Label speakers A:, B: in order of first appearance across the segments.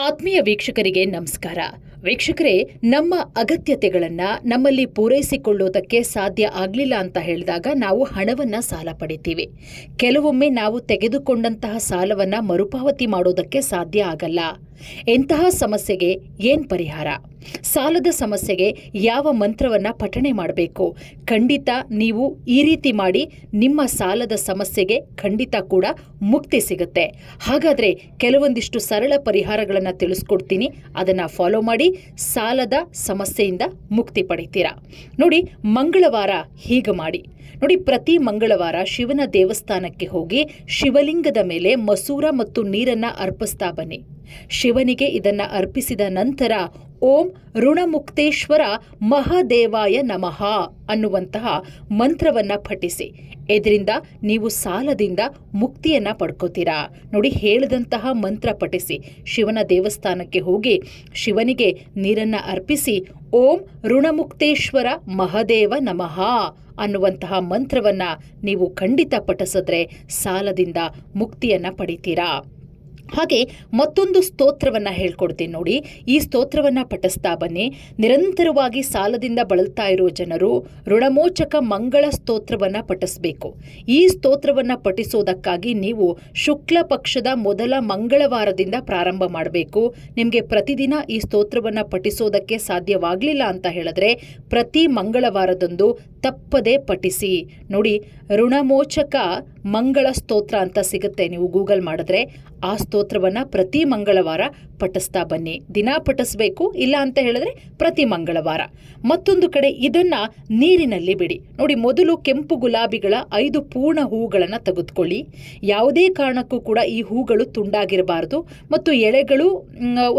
A: ಆತ್ಮೀಯ ವೀಕ್ಷಕರಿಗೆ ನಮಸ್ಕಾರ. ವೀಕ್ಷಕರೇ, ನಮ್ಮ ಅಗತ್ಯತೆಗಳನ್ನ ನಮ್ಮಲ್ಲಿ ಪೂರೈಸಿಕೊಳ್ಳೋದಕ್ಕೆ ಸಾಧ್ಯ ಆಗಲಿಲ್ಲ ಅಂತ ಹೇಳಿದಾಗ ನಾವು ಹಣವನ್ನ ಸಾಲ ಪಡಿತೀವಿ. ಕೆಲವೊಮ್ಮೆ ನಾವು ತೆಗೆದುಕೊಂಡಂತಹ ಸಾಲವನ್ನ ಮರುಪಾವತಿ ಮಾಡೋದಕ್ಕೆ ಸಾಧ್ಯ ಆಗಲ್ಲ. ಎಂತಹ ಸಮಸ್ಯೆಗೆ ಏನ್ ಪರಿಹಾರ? ಸಾಲದ ಸಮಸ್ಯೆಗೆ ಯಾವ ಮಂತ್ರವನ್ನ ಪಠಣೆ ಮಾಡಬೇಕು? ಖಂಡಿತ ನೀವು ಈ ರೀತಿ ಮಾಡಿ ನಿಮ್ಮ ಸಾಲದ ಸಮಸ್ಯೆಗೆ ಖಂಡಿತ ಕೂಡ ಮುಕ್ತಿ ಸಿಗುತ್ತೆ. ಹಾಗಾದ್ರೆ ಕೆಲವೊಂದಿಷ್ಟು ಸರಳ ಪರಿಹಾರಗಳನ್ನು ತಿಳಿಸ್ಕೊಡ್ತೀನಿ. ಅದನ್ನ ಫಾಲೋ ಮಾಡಿ ಸಾಲದ ಸಮಸ್ಯೆಯಿಂದ ಮುಕ್ತಿ ಪಡಿತೀರಾ? ನೋಡಿ, ಮಂಗಳವಾರ ಹೀಗೆ ಮಾಡಿ. ನೋಡಿ, ಪ್ರತಿ ಮಂಗಳವಾರ ಶಿವನ ದೇವಸ್ಥಾನಕ್ಕೆ ಹೋಗಿ ಶಿವಲಿಂಗದ ಮೇಲೆ ಮಸೂರ ಮತ್ತು ನೀರನ್ನ ಅರ್ಪಿಸ್ತಾ ಬನ್ನಿ. ಶಿವನಿಗೆ ಇದನ್ನ ಅರ್ಪಿಸಿದ ನಂತರ ಓಂ ಋಣಮುಕ್ತೇಶ್ವರ ಮಹಾದೇವಾಯ ನಮಃ ಅನ್ನುವಂತಹ ಮಂತ್ರವನ್ನು ಪಠಿಸಿ. ಇದರಿಂದ ನೀವು ಸಾಲದಿಂದ ಮುಕ್ತಿಯನ್ನು ಪಡ್ಕೋತೀರಾ? ನೋಡಿ ಹೇಳಿದಂತಹ ಮಂತ್ರ ಪಠಿಸಿ. ಶಿವನ ದೇವಸ್ಥಾನಕ್ಕೆ ಹೋಗಿ ಶಿವನಿಗೆ ನೀರನ್ನು ಅರ್ಪಿಸಿ ಓಂ ಋಣಮುಕ್ತೇಶ್ವರ ಮಹದೇವ ನಮಃ ಅನ್ನುವಂತಹ ಮಂತ್ರವನ್ನು ನೀವು ಖಂಡಿತ ಪಠಿಸಿದ್ರೆ ಸಾಲದಿಂದ ಮುಕ್ತಿಯನ್ನು ಪಡಿತೀರಾ? ಹಾಗೆ ಮತ್ತೊಂದು ಸ್ತೋತ್ರವನ್ನ ಹೇಳ್ಕೊಡ್ತೀನಿ ನೋಡಿ. ಈ ಸ್ತೋತ್ರವನ್ನ ಪಠಿಸ್ತಾ ಬನ್ನಿ. ನಿರಂತರವಾಗಿ ಸಾಲದಿಂದ ಬಳಲ್ತಾ ಇರೋ ಜನರು ಋಣಮೋಚಕ ಮಂಗಳ ಸ್ತೋತ್ರವನ್ನ ಪಠಿಸಬೇಕು. ಈ ಸ್ತೋತ್ರವನ್ನ ಪಠಿಸೋದಕ್ಕಾಗಿ ನೀವು ಶುಕ್ಲ ಪಕ್ಷದ ಮೊದಲ ಮಂಗಳವಾರದಿಂದ ಪ್ರಾರಂಭ ಮಾಡಬೇಕು. ನಿಮಗೆ ಪ್ರತಿದಿನ ಈ ಸ್ತೋತ್ರವನ್ನ ಪಠಿಸೋದಕ್ಕೆ ಸಾಧ್ಯವಾಗಲಿಲ್ಲ ಅಂತ ಹೇಳಿದ್ರೆ ಪ್ರತಿ ಮಂಗಳವಾರದಂದು ತಪ್ಪದೆ ಪಠಿಸಿ. ನೋಡಿ, ಋಣಮೋಚಕ ಮಂಗಳ ಸ್ತೋತ್ರ ಅಂತ ಸಿಗುತ್ತೆ. ನೀವು ಗೂಗಲ್ ಮಾಡಿದ್ರೆ ಆ ಸ್ತೋತ್ರವನ್ನ ಪ್ರತಿ ಮಂಗಳವಾರ ಪಠಿಸ್ತಾ ಬನ್ನಿ. ದಿನ ಪಠಿಸ್ಬೇಕು, ಇಲ್ಲ ಅಂತ ಹೇಳಿದ್ರೆ ಪ್ರತಿ ಮಂಗಳವಾರ. ಮತ್ತೊಂದು ಕಡೆ ಇದನ್ನ ನೀರಿನಲ್ಲಿ ಬಿಡಿ. ನೋಡಿ, ಮೊದಲು ಕೆಂಪು ಗುಲಾಬಿಗಳ ಐದು ಪೂರ್ಣ ಹೂಗಳನ್ನು ತೆಗೆದುಕೊಳ್ಳಿ. ಯಾವುದೇ ಕಾರಣಕ್ಕೂ ಕೂಡ ಈ ಹೂಗಳು ತುಂಡಾಗಿರಬಾರದು ಮತ್ತು ಎಳೆಗಳು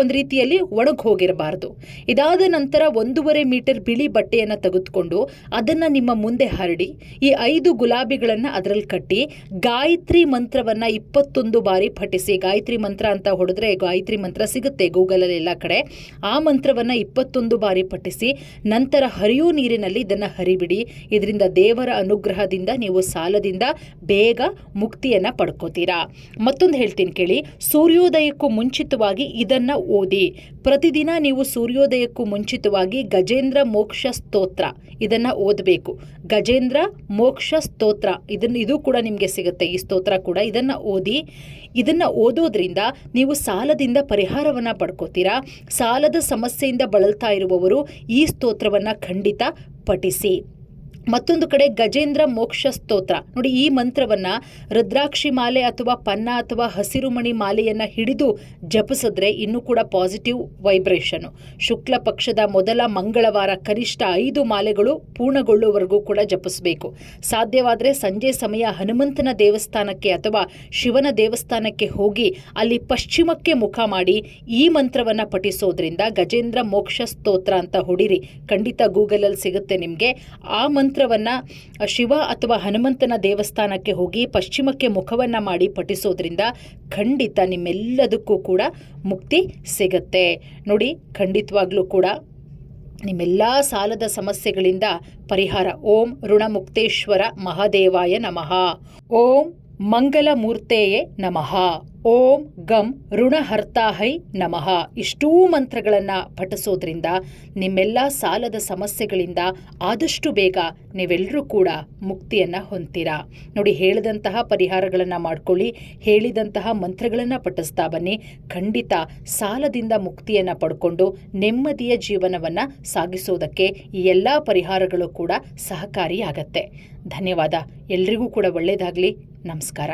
A: ಒಂದು ರೀತಿಯಲ್ಲಿ ಹೋಗಿರಬಾರದು. ಇದಾದ ನಂತರ ಒಂದೂವರೆ ಮೀಟರ್ ಬಿಳಿ ಬಟ್ಟೆಯನ್ನು ತೆಗೆದುಕೊಂಡು ಅದನ್ನ ನಿಮ್ಮ ಮುಂದೆ ಹರಡಿ, ಈ ಐದು ಗುಲಾಬಿಗಳನ್ನ ಅದರಲ್ಲಿ ಕಟ್ಟಿ, ಗಾಯತ್ರಿ ಮಂತ್ರವನ್ನ ಇಪ್ಪತ್ತೊಂದು ಬಾರಿ ಪಠಿಸಿ. ಗಾಯತ್ರಿ ಮಂತ್ರ ಅಂತ ಹೊಡೆದ್ರೆ ಗಾಯತ್ರಿ ಮಂತ್ರ ಸಿಗುತ್ತೆ ಗೂಗಲಲ್ಲಿ ಎಲ್ಲ ಕಡೆ. ಆ ಮಂತ್ರವನ್ನ ಇಪ್ಪತ್ತೊಂದು ಬಾರಿ ಪಠಿಸಿ, ನಂತರ ಹರಿಯೋ ನೀರಿನಲ್ಲಿ ಇದನ್ನ ಹರಿಬಿಡಿ. ಇದರಿಂದ ದೇವರ ಅನುಗ್ರಹದಿಂದ ನೀವು ಸಾಲದಿಂದ ಬೇಗ ಮುಕ್ತಿಯನ್ನ ಪಡ್ಕೋತೀರಾ. ಮತ್ತೊಂದು ಹೇಳ್ತೀನಿ ಕೇಳಿ, ಸೂರ್ಯೋದಯಕ್ಕೂ ಮುಂಚಿತವಾಗಿ ಇದನ್ನ ಓದಿ. ಪ್ರತಿದಿನ ನೀವು ಸೂರ್ಯೋದಯಕ್ಕೂ ಮುಂಚಿತವಾಗಿ ಗಜೇಂದ್ರ ಮೋಕ್ಷ ಸ್ತೋತ್ರ ಇದನ್ನ ಓದಬೇಕು. ಗಜೇಂದ್ರ ಮೋಕ್ಷ ಸ್ತೋತ್ರ ಇದನ್ನ, ಇದು ಕೂಡ ನಿಮಗೆ ಸಿಗುತ್ತೆ, ಈ ಸ್ತೋತ್ರ ಕೂಡ ಇದನ್ನ ಓದಿ. ಇದನ್ನ ಓದೋದ್ರಿಂದ ನೀವು ಸಾಲದಿಂದ ಪರಿಹಾರವನ್ನ ಪಡ್ಕೋತೀರಾ? ಸಾಲದ ಸಮಸ್ಯೆಯಿಂದ ಬಳಲ್ತಾ ಇರುವವರು ಈ ಸ್ತೋತ್ರವನ್ನ ಖಂಡಿತ ಪಠಿಸಿ. ಮತ್ತೊಂದು ಕಡೆ ಗಜೇಂದ್ರ ಮೋಕ್ಷ ಸ್ತೋತ್ರ. ನೋಡಿ, ಈ ಮಂತ್ರವನ್ನ ರುದ್ರಾಕ್ಷಿ ಮಾಲೆ ಅಥವಾ ಪನ್ನ ಅಥವಾ ಹಸಿರುಮಣಿ ಮಾಲೆಯನ್ನ ಹಿಡಿದು ಜಪಿಸಿದ್ರೆ ಇನ್ನೂ ಕೂಡ ಪಾಸಿಟಿವ್ ವೈಬ್ರೇಷನ್. ಶುಕ್ಲ ಪಕ್ಷದ ಮೊದಲ ಮಂಗಳವಾರ ಕನಿಷ್ಠ ಐದು ಮಾಲೆಗಳು ಪೂರ್ಣಗೊಳ್ಳುವವರೆಗೂ ಕೂಡ ಜಪಿಸಬೇಕು. ಸಾಧ್ಯವಾದರೆ ಸಂಜೆ ಸಮಯ ಹನುಮಂತನ ದೇವಸ್ಥಾನಕ್ಕೆ ಅಥವಾ ಶಿವನ ದೇವಸ್ಥಾನಕ್ಕೆ ಹೋಗಿ ಅಲ್ಲಿ ಪಶ್ಚಿಮಕ್ಕೆ ಮುಖ ಮಾಡಿ ಈ ಮಂತ್ರವನ್ನ ಪಠಿಸೋದ್ರಿಂದ ಗಜೇಂದ್ರ ಮೋಕ್ಷ ಸ್ತೋತ್ರ ಅಂತ ಹೊಡಿರಿ. ಖಂಡಿತ ಗೂಗಲಲ್ಲಿ ಸಿಗುತ್ತೆ ನಿಮಗೆ. ಆ ಮಂತ್ರ ಮಂತ್ರವನ್ನ ಶಿವ ಅಥವಾ ಹನುಮಂತನ ದೇವಸ್ಥಾನಕ್ಕೆ ಹೋಗಿ ಪಶ್ಚಿಮಕ್ಕೆ ಮುಖವನ್ನ ಮಾಡಿ ಪಠಿಸೋದ್ರಿಂದ ಖಂಡಿತ ನಿಮ್ಮೆಲ್ಲದಕ್ಕೂ ಕೂಡ ಮುಕ್ತಿ ಸಿಗತ್ತೆ. ನೋಡಿ, ಖಂಡಿತವಾಗ್ಲೂ ಕೂಡ ನಿಮ್ಮೆಲ್ಲ ಸಾಲದ ಸಮಸ್ಯೆಗಳಿಂದ ಪರಿಹಾರ. ಓಂ ಋಣಮುಕ್ತೇಶ್ವರ ಮಹಾದೇವಾಯ ನಮಃ. ಓಂ ಮಂಗಲಮೂರ್ತೆಯೇ ನಮಃ. ಓಂ ಗಂ ಋಣಹರ್ತಾಹೈ ನಮಃ. ಇಷ್ಟೂ ಮಂತ್ರಗಳನ್ನು ಪಠಿಸೋದ್ರಿಂದ ನಿಮ್ಮೆಲ್ಲ ಸಾಲದ ಸಮಸ್ಯೆಗಳಿಂದ ಆದಷ್ಟು ಬೇಗ ನೀವೆಲ್ಲರೂ ಕೂಡ ಮುಕ್ತಿಯನ್ನು ಹೊಂದ್ತೀರಾ. ನೋಡಿ, ಹೇಳಿದಂತಹ ಪರಿಹಾರಗಳನ್ನು ಮಾಡ್ಕೊಳ್ಳಿ. ಹೇಳಿದಂತಹ ಮಂತ್ರಗಳನ್ನು ಪಠಿಸ್ತಾ ಬನ್ನಿ. ಖಂಡಿತ ಸಾಲದಿಂದ ಮುಕ್ತಿಯನ್ನು ಪಡ್ಕೊಂಡು ನೆಮ್ಮದಿಯ ಜೀವನವನ್ನು ಸಾಗಿಸೋದಕ್ಕೆ ಈ ಎಲ್ಲ ಪರಿಹಾರಗಳು ಕೂಡ ಸಹಕಾರಿಯಾಗತ್ತೆ. ಧನ್ಯವಾದ. ಎಲ್ರಿಗೂ ಕೂಡ ಒಳ್ಳೆಯದಾಗಲಿ ನಮಸ್ಕಾರ.